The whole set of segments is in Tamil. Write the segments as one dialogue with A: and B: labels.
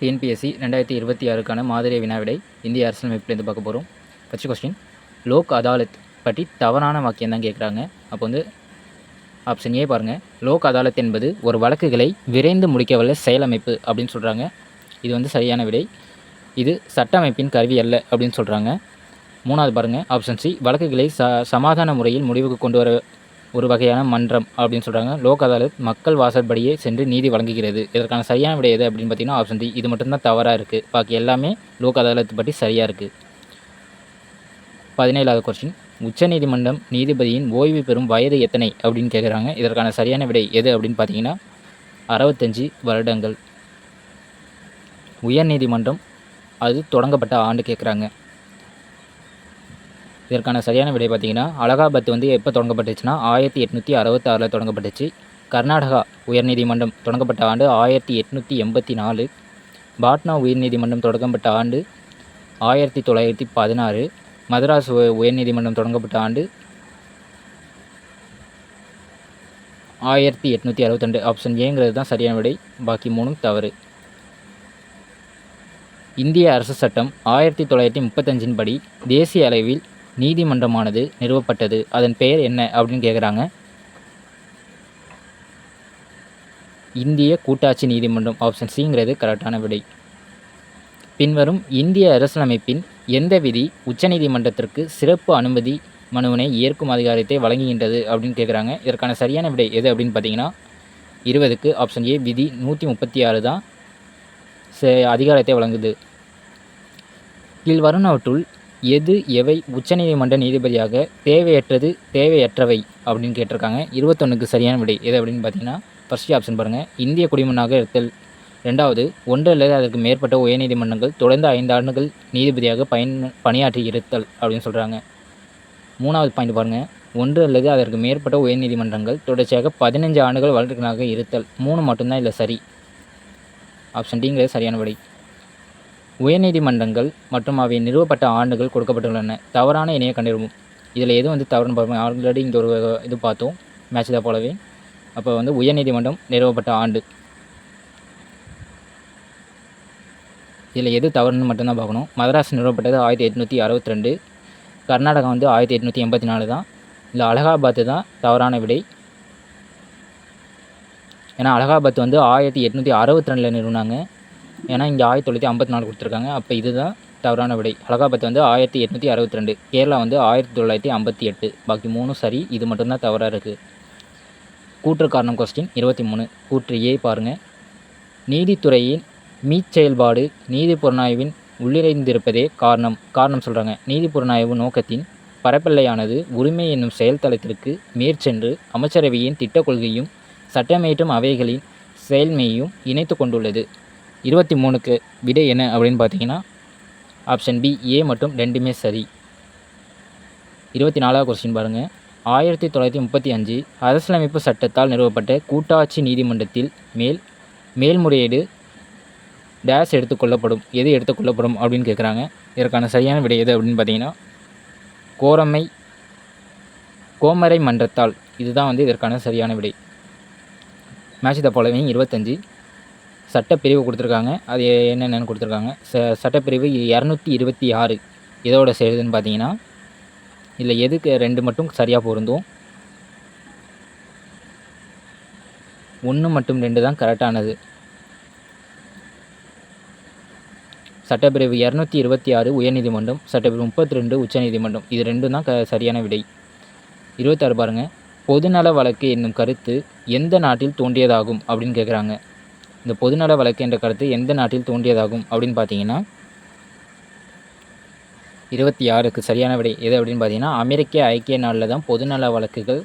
A: டிஎன்பிஎஸ்சி ரெண்டாயிரத்தி இருபத்தி ஆறுக்கான மாதிரி வினாவிடை இந்திய அரசியலமைப்புலேருந்து பார்க்க போகிறோம் ஃபஸ்ட் கொஸ்டின் லோக் அதாலத் பற்றி தவறான வாக்கியம் தான் கேட்குறாங்க அப்போ வந்து ஆப்ஷன் ஏ பாருங்கள் லோக் அதாலத் என்பது ஒரு வழக்குகளை விரைந்து முடிக்கவல்ல செயலமைப்பு அப்படின்னு சொல்கிறாங்க இது வந்து சரியான விடை. இது சட்ட அமைப்பின் கருவி அல்ல அப்படின்னு சொல்கிறாங்க மூணாவது பாருங்கள் ஆப்ஷன் சி வழக்குகளை ச சமாதான முறையில் முடிவுக்கு கொண்டு வர ஒரு வகையான மன்றம் அப்படின்னு சொல்கிறாங்க லோக் அதாலத் மக்கள் வாசற்படியே சென்று நீதி வழங்குகிறது. இதற்கான சரியான விடை எது அப்படின்னு பார்த்தீங்கன்னா ஆப்ஷன் டி இது மட்டும்தான் தவறாக இருக்குது பாக்கி எல்லாமே லோக் அதாலத் பற்றி சரியாக இருக்குது பதினேழாவது கொஸ்டின் உச்சநீதிமன்றம் நீதிபதியின் ஓய்வு பெறும் வயது எத்தனை அப்படின்னு கேட்குறாங்க இதற்கான சரியான விடை எது அப்படின்னு பார்த்தீங்கன்னா அறுபத்தஞ்சி வருடங்கள். உயர்நீதிமன்றம் அது தொடங்கப்பட்ட ஆண்டு கேட்குறாங்க இதற்கான சரியான விடை பார்த்திங்கன்னா அலகாபாத் வந்து எப்போ தொடங்கப்பட்டுச்சுன்னா ஆயிரத்தி எட்நூற்றி அறுபத்தாறில் தொடங்கப்பட்டுச்சு. கர்நாடகா உயர்நீதிமன்றம் தொடங்கப்பட்ட ஆண்டு ஆயிரத்தி எட்நூற்றி எண்பத்தி நாலு. பாட்னா உயர்நீதிமன்றம் தொடங்கப்பட்ட ஆண்டு ஆயிரத்தி தொள்ளாயிரத்தி பதினாறு. மதராஸ் உய- உயர்நீதிமன்றம் தொடங்கப்பட்ட ஆண்டு ஆயிரத்தி எட்நூற்றி அறுபத்தெண்டு ஆப்ஷன் ஏங்கிறது தான் சரியான விடை. பாக்கி மூணும் தவறு. இந்திய அரசு சட்டம் ஆயிரத்தி தொள்ளாயிரத்தி முப்பத்தஞ்சின் படி தேசிய அளவில் நீதிமன்றமானது நிறுவப்பட்டது. அதன் பெயர் என்ன அப்படின்னு கேட்குறாங்க இந்திய கூட்டாட்சி நீதிமன்றம் ஆப்ஷன் சிங்கிறது கரெக்டான விடை. பின்வரும் இந்திய அரசியலமைப்பின் எந்த விதி உச்சநீதிமன்றத்திற்கு சிறப்பு அனுமதி மனுவினை ஏற்கும் அதிகாரத்தை வழங்குகின்றது அப்படின்னு கேட்குறாங்க இதற்கான சரியான விடை எது அப்படின்னு பார்த்தீங்கன்னா இருபதுக்கு ஆப்ஷன் ஏ விதி நூற்றி முப்பத்தி ஆறு தான் அதிகாரத்தை வழங்குது. கீழ்வருணவற்றுள் எது எவை உச்சநீதிமன்ற நீதிபதியாக தேவையற்றது தேவையற்றவை அப்படின்னு கேட்டிருக்காங்க. இருபத்தொன்னுக்கு சரியான விடை எது அப்படின்னு பார்த்தீங்கன்னா ஃபர்ஸ்ட் ஆப்ஷன் பாருங்கள் இந்திய குடிமனாக இருத்தல். ரெண்டாவது ஒன்று அல்லது அதற்கு மேற்பட்ட உயர்நீதிமன்றங்கள் தொடர்ந்து ஐந்து ஆண்டுகள் நீதிபதியாக பயன் பணியாற்றி இருத்தல் அப்படின்னு சொல்கிறாங்க மூணாவது பாயிண்ட் பாருங்கள் ஒன்று அல்லது அதற்கு மேற்பட்ட உயர்நீதிமன்றங்கள் தொடர்ச்சியாக பதினஞ்சு ஆண்டுகள் வழக்கறிஞராக இருத்தல். மூணு மட்டும்தான் இல்லை சரி. ஆப்ஷன் டிங்கிறது சரியான விடை. உயர்நீதிமன்றங்கள் மற்றும் அவை நிறுவப்பட்ட ஆண்டுகள் கொடுக்கப்பட்டுள்ளன. தவறான இணைய கண்டிருக்கும் இதில் எது வந்து தவறுன்னு பார்ப்போம் ஆல்ரெடி இங்கே ஒரு இது பார்த்தோம். மேட்ச் தான் போலவே. அப்போ வந்து உயர்நீதிமன்றம் நிறுவப்பட்ட ஆண்டு. இதில் எது தவறுன்னு மட்டும்தான் பார்க்கணும். மதராஸ் நிறுவப்பட்டது ஆயிரத்தி எட்நூற்றி அறுபத்தி ரெண்டு. கர்நாடகா வந்து ஆயிரத்தி எட்நூற்றி எண்பத்தி நாலு தான். இல்லை அலகாபாத்து தான் தவறான விடை. ஏன்னா அலகாபாத் வந்து ஆயிரத்தி எட்நூற்றி அறுபத்தி ரெண்டில் நிறுவனாங்க. ஏன்னா இங்கே ஆயிரத்தி தொள்ளாயிரத்தி ஐம்பத்தி நாலு கொடுத்துருக்காங்க. அப்போ இதுதான் தவறான விடை. அலகாபாத் வந்து ஆயிரத்தி எட்நூற்றி அறுபத்தி ரெண்டு கேரளா வந்து ஆயிரத்தி தொள்ளாயிரத்தி ஐம்பத்தி எட்டு. பாக்கி மூணும் சரி. இது மட்டும்தான் தவறாக இருக்குது கூற்று காரணம் கொஸ்டின் இருபத்தி மூணு. கூற்று ஏ பாருங்கள் நீதித்துறையின் மீச்செயல்பாடு நீதி புலனாய்வின் உள்ளிறைந்திருப்பதே காரணம். காரணம் சொல்கிறாங்க நீதி புலனாய்வு நோக்கத்தின் பரப்பெல்லையானது உரிமை என்னும் செயல்தளத்திற்கு மேற்சென்று அமைச்சரவையின் திட்டக் கொள்கையும் சட்டமேற்றும் அவைகளின் செயல்மையையும் இணைத்து கொண்டுள்ளது. இருபத்தி மூணுக்கு விடை என்ன அப்படின்னு பார்த்தீங்கன்னா ஆப்ஷன் பி ஏ மற்றும் ரெண்டுமே சரி. இருபத்தி நாலாவது கொஸ்டின் பாருங்கள் ஆயிரத்தி தொள்ளாயிரத்தி முப்பத்தி அஞ்சு அரசியலமைப்பு சட்டத்தால் நிறுவப்பட்ட கூட்டாட்சி நீதிமன்றத்தில் மேல் மேல்முறையீடு டேஷ் எடுத்துக்கொள்ளப்படும். எது எடுத்துக்கொள்ளப்படும் அப்படின்னு கேட்குறாங்க இதற்கான சரியான விடை எது அப்படின்னு பார்த்தீங்கன்னா கோரமை கோமரை மன்றத்தால். இதுதான் வந்து இதற்கான சரியான விடை. மேட்ச் த ஃபாலோவிங் இருபத்தஞ்சி. சட்டப்பிரிவு கொடுத்துருக்காங்க. அது என்னென்னு கொடுத்துருக்காங்க. ச சட்டப்பிரிவு இரநூத்தி இருபத்தி ஆறு. இதோட சேருதுன்னு பார்த்தீங்கன்னா இதில் எதுக்கு ரெண்டு மட்டும் சரியாக பொருந்தும்? ஒன்று மட்டும் ரெண்டு தான் கரெக்டானது. சட்டப்பிரிவு இரநூத்தி இருபத்தி ஆறு உயர்நீதிமன்றம் சட்டப்பிரிவு முப்பத்தி ரெண்டு உச்சநீதிமன்றம். இது ரெண்டும் தான் க சரியான விடை. இருபத்தாறு பாருங்கள் பொதுநல வழக்கு என்னும் கருத்து எந்த நாட்டில் தோன்றியதாகும் அப்படின்னு கேட்குறாங்க இந்த பொதுநல வழக்கு என்ற கருத்து எந்த நாட்டில் தோன்றியதாகும் அப்படின்னு பார்த்தீங்கன்னா இருபத்தி ஆறுக்கு சரியான விடை எது அப்படின்னு பார்த்தீங்கன்னா அமெரிக்க ஐக்கிய நாளில் தான் பொதுநல வழக்குகள்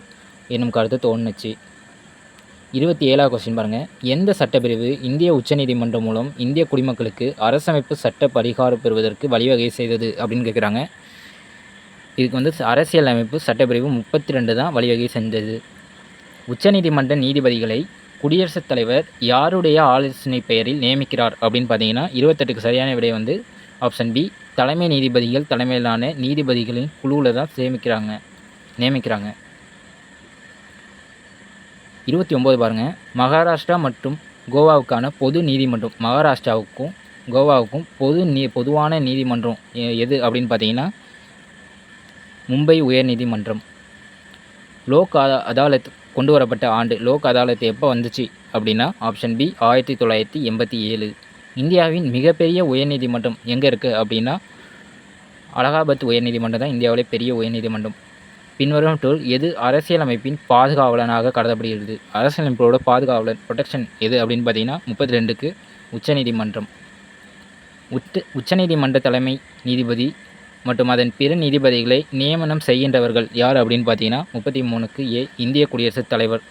A: என்னும் கருத்து தோணுச்சு. இருபத்தி ஏழாவது கொஸ்டின் பாருங்கள் எந்த சட்டப்பிரிவு இந்திய உச்சநீதிமன்றம் மூலம் இந்திய குடிமக்களுக்கு அரசமைப்பு சட்ட பரிகாரம் பெறுவதற்கு வழிவகை செய்தது அப்படின்னு கேட்குறாங்க இதுக்கு வந்து அரசியல் அமைப்பு சட்டப்பிரிவு முப்பத்தி ரெண்டு தான் வழிவகை செஞ்சது. உச்சநீதிமன்ற நீதிபதிகளை குடியரசுத் தலைவர் யாருடைய ஆலோசனை பெயரில் நியமிக்கிறார் அப்படின்னு பார்த்தீங்கன்னா இருபத்தெட்டுக்கு சரியான விடை வந்து ஆப்ஷன் பி தலைமை நீதிபதிகள் தலைமையிலான நீதிபதிகளின் குழுவில் தான் சேமிக்கிறாங்க நியமிக்கிறாங்க. இருபத்தி ஒம்பது பாருங்கள் மகாராஷ்டிரா மற்றும் கோவாவுக்கான பொது நீதிமன்றம். மகாராஷ்டிராவுக்கும் கோவாவுக்கும் பொது நீ பொதுவான நீதிமன்றம் எ- எது அப்படின்னு பார்த்தீங்கன்னா மும்பை உயர்நீதிமன்றம். லோக் அதா- அதாலத் கொண்டு வரப்பட்ட ஆண்டு லோக் அதாலத் எப்போ வந்துச்சு அப்படின்னா ஆப்ஷன் பி ஆயிரத்தி தொள்ளாயிரத்தி எண்பத்தி ஏழு. இந்தியாவின் மிகப்பெரிய உயர்நீதிமன்றம் எங்கே இருக்குது அப்படின்னா அலகாபாத் உயர்நீதிமன்றம் தான் இந்தியாவிலே பெரிய உயர்நீதிமன்றம். பின்வரும் டூல் எது அரசியலமைப்பின் பாதுகாவலனாக கருதப்படுகிறது? அரசியலமைப்போட பாதுகாவலன் ப்ரொடெக்ஷன் எது அப்படின்னு பார்த்தீங்கன்னா முப்பத்தி ரெண்டுக்கு உச்சநீதிமன்றம். உச்ச உச்சநீதிமன்ற தலைமை நீதிபதி மற்றும் அதன் பிற நீதிபதிகளை நியமனம் செய்கின்றவர்கள் யார் அப்படின்னு பார்த்தீங்கன்னா முப்பத்தி மூணுக்கு ஏ இந்திய குடியரசுத் தலைவர்.